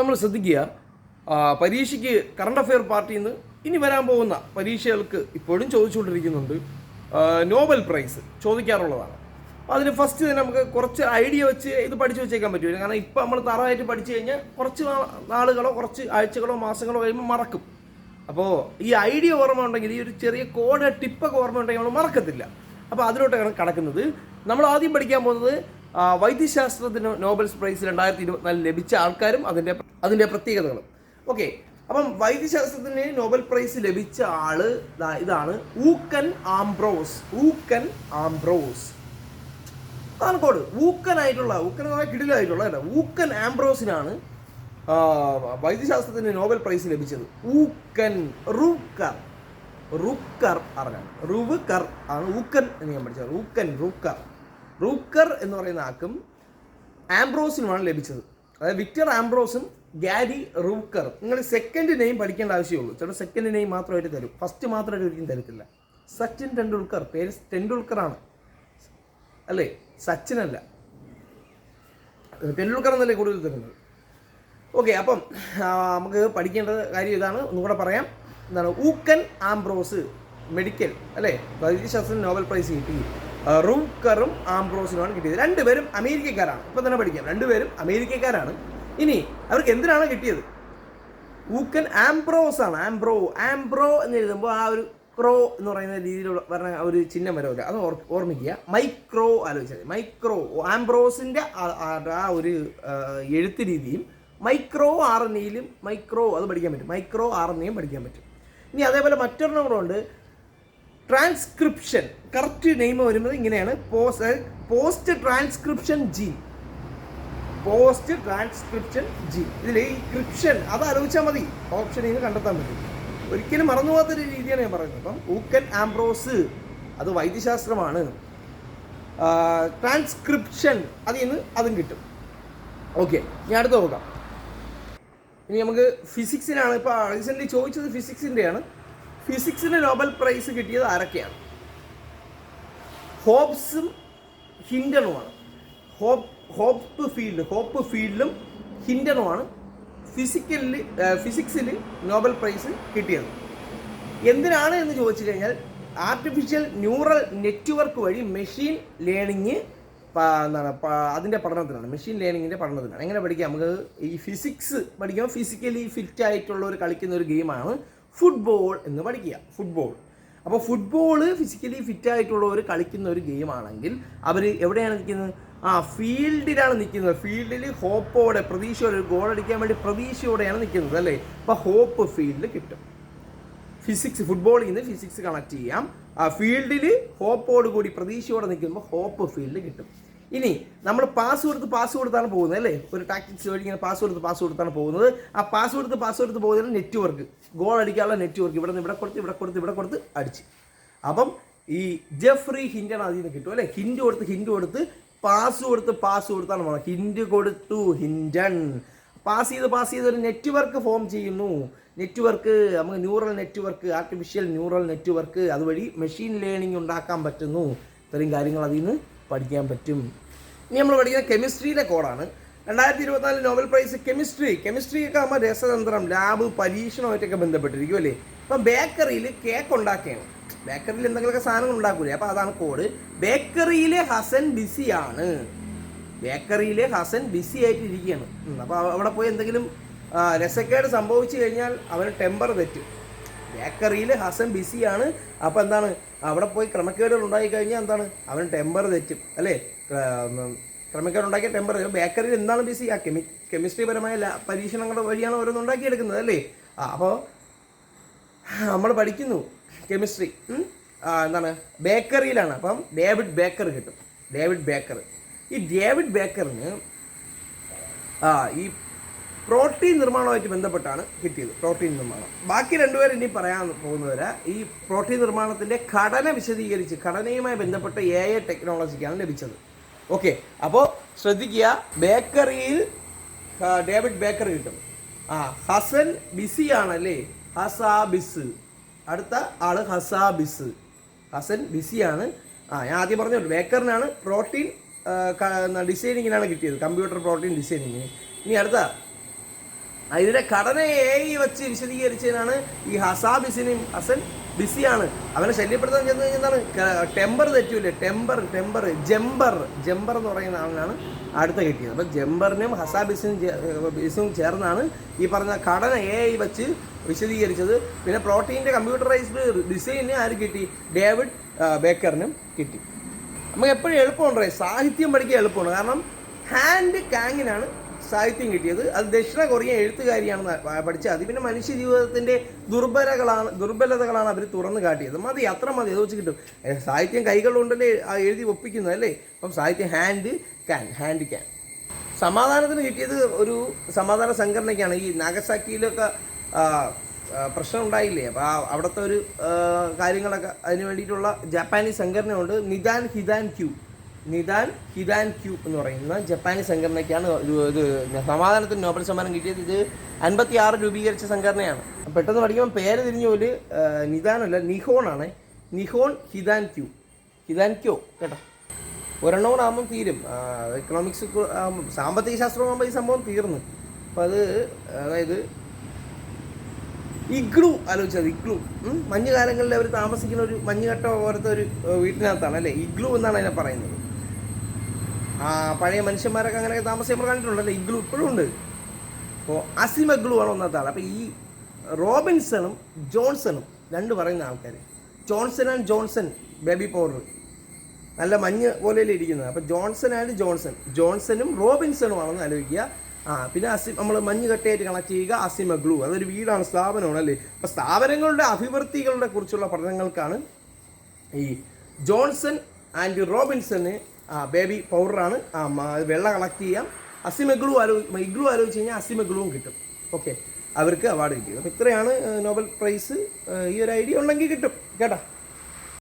നമ്മൾ ശ്രദ്ധിക്കുക. പരീക്ഷയ്ക്ക് കറണ്ട് അഫെയർ പാർട്ടിയിൽ നിന്ന് ഇനി വരാൻ പോകുന്ന പരീക്ഷകൾക്ക് ഇപ്പോഴും ചോദിച്ചുകൊണ്ടിരിക്കുന്നുണ്ട്. Nobel prize ചോദിക്കാറുള്ളതാണ്. അപ്പോൾ അതിന് ഫസ്റ്റ് തന്നെ നമുക്ക് കുറച്ച് ഐഡിയ വെച്ച് ഇത് പഠിച്ചു വെച്ചേക്കാൻ പറ്റുമല്ലോ കാരണം ഇപ്പോൾ നമ്മൾ തറവായിട്ട് പഠിച്ചു കഴിഞ്ഞാൽ കുറച്ച് നാളുകളോ കുറച്ച് ആഴ്ചകളോ മാസങ്ങളോ കഴിയുമ്പോൾ മറക്കും. അപ്പോൾ ഈ ഐഡിയ ഓർമ്മ ഉണ്ടെങ്കിൽ ഈ ഒരു ചെറിയ കോഡ് ടിപ്പൊക്കെ ഓർമ്മ ഉണ്ടെങ്കിൽ നമ്മൾ മറക്കത്തില്ല. അപ്പോൾ അതിലോട്ടാണ് കടക്കുന്നത്. നമ്മൾ ആദ്യം പഠിക്കാൻ പോകുന്നത് വൈദ്യശാസ്ത്രത്തിന് നോബൽ പ്രൈസ് രണ്ടായിരത്തി ഇരുപത്തിനാലിൽ ലഭിച്ച ആൾക്കാരും അതിന്റെ അതിന്റെ പ്രത്യേകതകളും. ഓക്കെ അപ്പം വൈദ്യശാസ്ത്രത്തിന് നോബൽ പ്രൈസ് ലഭിച്ച ആൾ ഇതാണ് ഊക്കൻ ആംബ്രോസ്. ഊക്കൻ ആംബ്രോസ്. അതാണ് കോഡ്. ഊക്കനായിട്ടുള്ള ഊക്കൻ എന്ന് പറഞ്ഞാൽ കിടിലായിട്ടുള്ള അല്ല ഊക്കൻ ആംബ്രോസിനാണ് വൈദ്യശാസ്ത്രത്തിന് നോബൽ പ്രൈസ് ലഭിച്ചത്. ഊക്കൻ റൂക്കർ. റുക്കർ അറിഞ്ഞാണ് റുവുക്കർ ആണ് ഊക്കൻ എന്ന് ഞാൻ പഠിച്ചത്. ഊക്കൻ റുക്കർ. റൂക്കർ എന്ന് പറയുന്ന ആക്കും ആംബ്രോസിനുമാണ് ലഭിച്ചത്. അതായത് വിക്ടർ ആംബ്രോസും ഗാരി റൂക്കർ. നിങ്ങൾ സെക്കൻഡ് നെയിം പഠിക്കേണ്ട ആവശ്യമുള്ളൂ. ചേട്ടാ സെക്കൻഡ് നെയിം മാത്രമായിട്ട് തരും. ഫസ്റ്റ് മാത്രമായിട്ട് ഒരിക്കലും തരത്തില്ല. സച്ചിൻ ടെണ്ടുൽക്കർ. പേര് ടെണ്ടുൽക്കർ ആണ് അല്ലേ. സച്ചിനല്ല ടെണ്ടുൽക്കർ എന്നല്ലേ കൂടുതൽ തരുന്നത്? ഓക്കെ അപ്പം നമുക്ക് പഠിക്കേണ്ട കാര്യം ഇതാണ്. ഒന്നുകൂടെ പറയാം. എന്താണ്? ഊക്കൻ ആംബ്രോസ് മെഡിക്കൽ അല്ലേ? വൈദ്യശാസ്ത്രം നോബൽ പ്രൈസ് കിട്ടി. റൂക്കറും ആംബ്രോസിനുമാണ് കിട്ടിയത്. രണ്ടുപേരും അമേരിക്കക്കാരാണ്. ഇപ്പം തന്നെ പഠിക്കാം. രണ്ടുപേരും അമേരിക്കക്കാരാണ്. ഇനി അവർക്ക് എന്തിനാണ് കിട്ടിയത്? ഊക്കൻ ആംബ്രോസ് ആണ്. ആംബ്രോ ആംബ്രോ എന്ന് എഴുതുമ്പോൾ ആ ഒരു ക്രോ എന്ന് പറയുന്ന രീതിയിലുള്ള പറഞ്ഞ ഒരു ചിഹ്നം വരവില്ല. അത് ഓർമ്മിക്കുക. മൈക്രോ ആലോചിച്ചാൽ മൈക്രോ ആംബ്രോസിന്റെ ആ- ഒരു എഴുത്ത് രീതിയും മൈക്രോ ആർ എൻ മൈക്രോ അത് പഠിക്കാൻ പറ്റും. മൈക്രോ ആർ എൻ പഠിക്കാൻ പറ്റും. ഇനി അതേപോലെ മറ്റൊരെണ്ണം കൂടെ ഉണ്ട്. ട്രാൻസ്ക്രിപ്ഷൻ കറക്റ്റ് നെയിം വരുന്നത് ഇങ്ങനെയാണ്. Post transcription gene post transcription G ഇതിൽ ഈ ക്രിപ്ഷൻ അത് ആലോചിച്ചാൽ മതി. ഓപ്ഷൻ ഇന്ന് കണ്ടെത്താൻ പറ്റും. ഒരിക്കലും മറന്നു പോകാത്തൊരു രീതിയാണ് ഞാൻ പറയുന്നത്. അപ്പം ഊക്കൻ ആംബ്രോസ് അത് വൈദ്യശാസ്ത്രമാണ്. ട്രാൻസ്ക്രിപ്ഷൻ അതിൽ നിന്ന് അതും കിട്ടും. ഓക്കെ ഞാൻ അടുത്ത് നോക്കാം. ഇനി നമുക്ക് ഫിസിക്സിനാണ് ഇപ്പോൾ റീസെന്റ് ചോദിച്ചത് ഫിസിക്സിന്റെയാണ് ഫിസിക്സിന് നോബൽ പ്രൈസ് കിട്ടിയത് ആരൊക്കെയാണ്? ഹോബ്സും ഹിൻഡനുമാണ്. ഹോപ്പ് ഹോപ്പ് ഫീൽഡ് ഹോപ്പ് ഫീൽഡും ഹിൻഡനുമാണ് ഫിസിക്കലിൽ ഫിസിക്സിൽ നോബൽ പ്രൈസ് കിട്ടിയത്. എന്തിനാണ് എന്ന് ചോദിച്ചു കഴിഞ്ഞാൽ ആർട്ടിഫിഷ്യൽ ന്യൂറൽ നെറ്റ്വർക്ക് വഴി മെഷീൻ ലേണിങ് എന്താണ് അതിന്റെ പഠനത്തിനാണ് മെഷീൻ ലേണിങ്ങിന്റെ പഠനത്തിനാണ്. എങ്ങനെ പഠിക്കാം? നമുക്ക് ഈ ഫിസിക്സ് പഠിക്കുമ്പോൾ ഫിസിക്കലി ഫിറ്റ് ആയിട്ടുള്ള ഒരു കളിക്കുന്ന ഒരു ഗെയിമാണ് ഫുട്ബോൾ എന്ന് പഠിക്കുക. ഫുട്ബോൾ അപ്പോൾ ഫുട്ബോൾ ഫിസിക്കലി ഫിറ്റ് ആയിട്ടുള്ളവർ കളിക്കുന്ന ഒരു ഗെയിമാണെങ്കിൽ അവർ എവിടെയാണ് നിൽക്കുന്നത്? ആ ഫീൽഡിലാണ് നിൽക്കുന്നത്. ഫീൽഡിൽ ഹോപ്പോടെ പ്രതീക്ഷയോടെ ഒരു ഗോൾ അടിക്കാൻ വേണ്ടി പ്രതീക്ഷയോടെയാണ് നിൽക്കുന്നത് അല്ലേ? അപ്പോൾ ഹോപ്പ് ഫീൽഡ് കിട്ടും. ഫിസിക്സ് ഫുട്ബോളിൽ നിന്ന് ഫിസിക്സ് കണക്ട് ചെയ്യാം. ആ ഫീൽഡിൽ ഹോപ്പോട് കൂടി പ്രതീക്ഷയോടെ നിൽക്കുമ്പോൾ ഹോപ്പ് ഫീൽഡ് കിട്ടും. ഇനി നമ്മൾ പാസ് കൊടുത്ത് പാസ് കൊടുത്താണ് പോകുന്നത് അല്ലേ? ഒരു ടാക്ടിക്സ് വഴി ഇങ്ങനെ പാസ് കൊടുത്ത് പാസ് കൊടുത്താണ് പോകുന്നത്. ആ പാസ് കൊടുത്ത് പാസ് കൊടുത്ത് പോകുന്നത് നെറ്റ്വർക്ക് ഗോൾ അടിക്കാനുള്ള നെറ്റ്വർക്ക് ഇവിടെ നിന്ന് ഇവിടെ കൊടുത്ത് ഇവിടെ കൊടുത്ത് ഇവിടെ കൊടുത്ത് അടിച്ച്. അപ്പം ഈ ജെഫ്രി ഹിൻഡാണ് അതിൽ നിന്ന് കിട്ടും അല്ലേ? ഹിൻഡ് കൊടുത്ത് ഹിൻഡ് കൊടുത്ത് പാസ് കൊടുത്ത് പാസ് കൊടുത്താണ് പോകുന്നത്. ഹിൻഡ് കൊടുത്തു ഹിൻഡൺ പാസ് ചെയ്ത് പാസ് ചെയ്ത് ഒരു നെറ്റ്വർക്ക് ഫോം ചെയ്യുന്നു. നെറ്റ്വർക്ക് നമുക്ക് neural network artificial neural network അതുവഴി മെഷീൻ ലേണിംഗ് ഉണ്ടാക്കാൻ പറ്റുന്നു. ഇത്രയും കാര്യങ്ങൾ അതിൽ നിന്ന് പഠിക്കാൻ പറ്റും. ഇനി നമ്മൾ പഠിക്കുന്ന കെമിസ്ട്രിയിലെ കോഡാണ്. രണ്ടായിരത്തി ഇരുപത്തിനാല് നോബൽ പ്രൈസ് കെമിസ്ട്രി. കെമിസ്ട്രിയൊക്കെ ആകുമ്പോൾ രസതന്ത്രം ലാബ് പരീക്ഷണമായിട്ടൊക്കെ ബന്ധപ്പെട്ടിരിക്കും അല്ലേ? ഇപ്പം ബേക്കറിയിൽ കേക്ക് ഉണ്ടാക്കുകയാണ് ബേക്കറിയിൽ എന്തെങ്കിലുമൊക്കെ സാധനങ്ങൾ ഉണ്ടാക്കൂലേ? അപ്പോൾ അതാണ് കോഡ്. ബേക്കറിയിലെ ഹസൻ ബിസിയാണ്. ബേക്കറിയിലെ ഹസൻ ബിസി ആയിട്ട് ഇരിക്കുകയാണ് അപ്പോൾ അവിടെ പോയി എന്തെങ്കിലും രസക്കേട് സംഭവിച്ചു കഴിഞ്ഞാൽ അവന് ടെമ്പർ തെറ്റും. ബേക്കറിയിൽ ഹസൻ ബിസിയാണ്. അപ്പോൾ എന്താണ്? അവിടെ പോയി ക്രമക്കേടുകൾ ഉണ്ടായി കഴിഞ്ഞാൽ എന്താണ്? അവൻ ടെമ്പർ തെറ്റും. അല്ലേ? ക്രമക്കേടുണ്ടാക്കിയ ടെമ്പർ ബേക്കറിയിൽ എന്താണ് ബിസി? ആ കെമി കെമിസ്ട്രി പരമായ പരീക്ഷണങ്ങൾ വഴിയാണ് ഓരോന്ന് ഉണ്ടാക്കിയെടുക്കുന്നത് അല്ലേ? അപ്പോൾ നമ്മൾ പഠിക്കുന്നു കെമിസ്ട്രി എന്താണ്? ബേക്കറിയിലാണ്. അപ്പം ഡേവിഡ് ബേക്കർ കിട്ടും. David Baker. ഈ ഡേവിഡ് ബേക്കറിന് ആ ഈ പ്രോട്ടീൻ നിർമ്മാണവുമായിട്ട് ബന്ധപ്പെട്ടാണ് കിട്ടിയത് പ്രോട്ടീൻ നിർമ്മാണം. ബാക്കി രണ്ടുപേരും ഇനി പറയാൻ പോകുന്നവര് ഈ പ്രോട്ടീൻ നിർമ്മാണത്തിന്റെ ഘടന വിശദീകരിച്ച് ഘടനയുമായി ബന്ധപ്പെട്ട എ ഐ ടെക്നോളജിക്കാണ് ലഭിച്ചത്. ഓക്കെ അപ്പോൾ ശ്രദ്ധിക്കുക ബേക്കറിയിൽ ഡേവിഡ് ബേക്കർ കിട്ടും. ആ ഹസൻ ബിസി ആണല്ലേ? ഹസാബിസ്. അടുത്ത ആൾ ഹസാബിസ്. ഹസൻ ബിസിയാണ്. ആ ഞാൻ ആദ്യം പറഞ്ഞു ബേക്കറിനാണ് പ്രോട്ടീൻ ഡിസൈനിങ്ങിനാണ് കിട്ടിയത് കമ്പ്യൂട്ടർ പ്രോട്ടീൻ ഡിസൈനിങ്ങിന്. ഇനി അടുത്ത ഇതിന്റെ ഘടന എ വെച്ച് വിശദീകരിച്ചതിനാണ് ഈ ഹസാബിസിനും ഹസൻ ബിസിയാണ്. അവനെ ശല്യപ്പെടുത്താൻ ചെന്ന് കഴിഞ്ഞാൽ ടെമ്പർ തെറ്റൂലേ ടെമ്പർ ടെമ്പർ ജംബർ ജംബർ എന്ന് പറയുന്ന ആളിനാണ് അടുത്ത കിട്ടിയത്. അപ്പം ജംബറിനും ഹസാബിസിനും ബിസിനും ബിസും ചേർന്നാണ് ഈ പറഞ്ഞ ഘടന എ വെച്ച് വിശദീകരിച്ചത്. പിന്നെ പ്രോട്ടീന്റെ കമ്പ്യൂട്ടറൈസ്ഡ് ഡിസൈനിന് ആര് കിട്ടി? ഡേവിഡ് ബേക്കറിനും കിട്ടി. നമുക്ക് എപ്പോഴും എളുപ്പമുണ്ടേ സാഹിത്യം പഠിക്കാൻ എളുപ്പമാണ്. കാരണം ഹാൻഡ് കാങ്ങിനാണ് സാഹിത്യം കിട്ടിയത്. അത് ദക്ഷിണ കൊറിയൻ എഴുത്തുകാരിയാണെന്ന് പഠിച്ചത്. അത് പിന്നെ മനുഷ്യ ജീവിതത്തിന്റെ ദുർബലകളാണ് ദുർബലതകളാണ് അവർ തുറന്നു കാട്ടിയത്. മതി അത്ര മതി അത് വെച്ച് കിട്ടും. സാഹിത്യം കൈകളുണ്ടല്ലേ എഴുതി ഒപ്പിക്കുന്നത് അല്ലേ? അപ്പം സാഹിത്യം ഹാൻഡ് ക്യാൻ ഹാൻഡ് ക്യാൻ സമാധാനത്തിന് കിട്ടിയത് ഒരു സമാധാന സംഘടനയ്ക്കാണ്. ഈ നാഗസാക്കിയിലൊക്കെ പ്രശ്നം ഉണ്ടായില്ലേ? അപ്പോൾ ആ അവിടുത്തെ ഒരു കാര്യങ്ങളൊക്കെ അതിന് വേണ്ടിയിട്ടുള്ള ജാപ്പാനീസ് സംഘടനയുണ്ട്. നിദാൻ ഹിദാൻ ക്യൂ. നിദാൻ ഹിദാൻ ക്യൂ എന്ന് പറയുന്ന ജപ്പാനി സംഘടനയ്ക്കാണ് ഇത് സമാധാനത്തിന് നോബൽ സമ്മാനം കിട്ടിയത്. ഇത് അൻപത്തി ആറ് രൂപീകരിച്ച സംഘടനയാണ്. പെട്ടെന്ന് പഠിക്കുമ്പോൾ പേര് തിരിഞ്ഞ ഒരു നിദാനല്ല നിഹോണാണ് നിഹോൺ ഹിദാൻ ക്യൂ. ഹിദാൻ ക്യോ കേട്ടോ. ഒരെണ്ണോടാകുമ്പം തീരും. എക്കണോമിക്സ് സാമ്പത്തിക ശാസ്ത്രമാകുമ്പോൾ ഈ സംഭവം തീർന്നു. അപ്പം അത് അതായത് ഇഗ്ലു ആലോചിച്ചത് ഇഗ്ലു? മഞ്ഞുകാലങ്ങളിൽ അവർ താമസിക്കുന്ന ഒരു മഞ്ഞുകട്ട പോലത്തെ ഒരു വീട്ടിനകത്താണ് അല്ലേ? ഇഗ്ലു എന്നാണ് അതിനെ പറയുന്നത്. പഴയ മനുഷ്യന്മാരൊക്കെ അങ്ങനെ താമസിക്കുമ്പോൾ നമ്മൾ കണ്ടിട്ടുണ്ടല്ലേ ഇഗ്ലു ഇപ്പോഴും ഉണ്ട്. അപ്പോൾ അസിമഗ്ലു ആണ് ഒന്നാമത്തെ ആൾ അപ്പോൾ ഈ റോബിൻസണും ജോൺസണും രണ്ട് പറയുന്ന ആൾക്കാർ Johnson and Johnson baby powder. നല്ല മഞ്ഞ് പോലെയല്ലേ ഇരിക്കുന്നത്. അപ്പോൾ ജോൺസൺ ആൻഡ് ജോൺസൺ. ജോൺസണും റോബിൻസണും ആണെന്ന് ആലോചിക്കുക. ആ പിന്നെ അസി നമ്മൾ മഞ്ഞ് കട്ടയായിട്ട് കണക്ട് ചെയ്യുക അസിമ ഗ്ലൂ അതൊരു വീടാണ് സ്ഥാപനമാണ് അല്ലേ? അപ്പോൾ സ്ഥാപനങ്ങളുടെ അഭിവൃദ്ധികളുടെ കുറിച്ചുള്ള പഠനങ്ങൾക്കാണ് ഈ ജോൺസൺ ആൻഡ് റോബിൻസന് ആ ബേബി പൗഡറാണ് വെള്ള കളക്ട് ചെയ്യാം. അസിമഗ്ലു ആലോ ഇഗ്ലു ആലോചിച്ച് കഴിഞ്ഞാൽ അസിമഗ്ലുവും കിട്ടും. ഓക്കെ അവർക്ക് അവാർഡ് കിട്ടിയത്. അപ്പോൾ ഇത്രയാണ് നോബൽ പ്രൈസ് ഈ ഒരു ഐഡിയ ഉണ്ടെങ്കിൽ കിട്ടും. കേട്ടോ?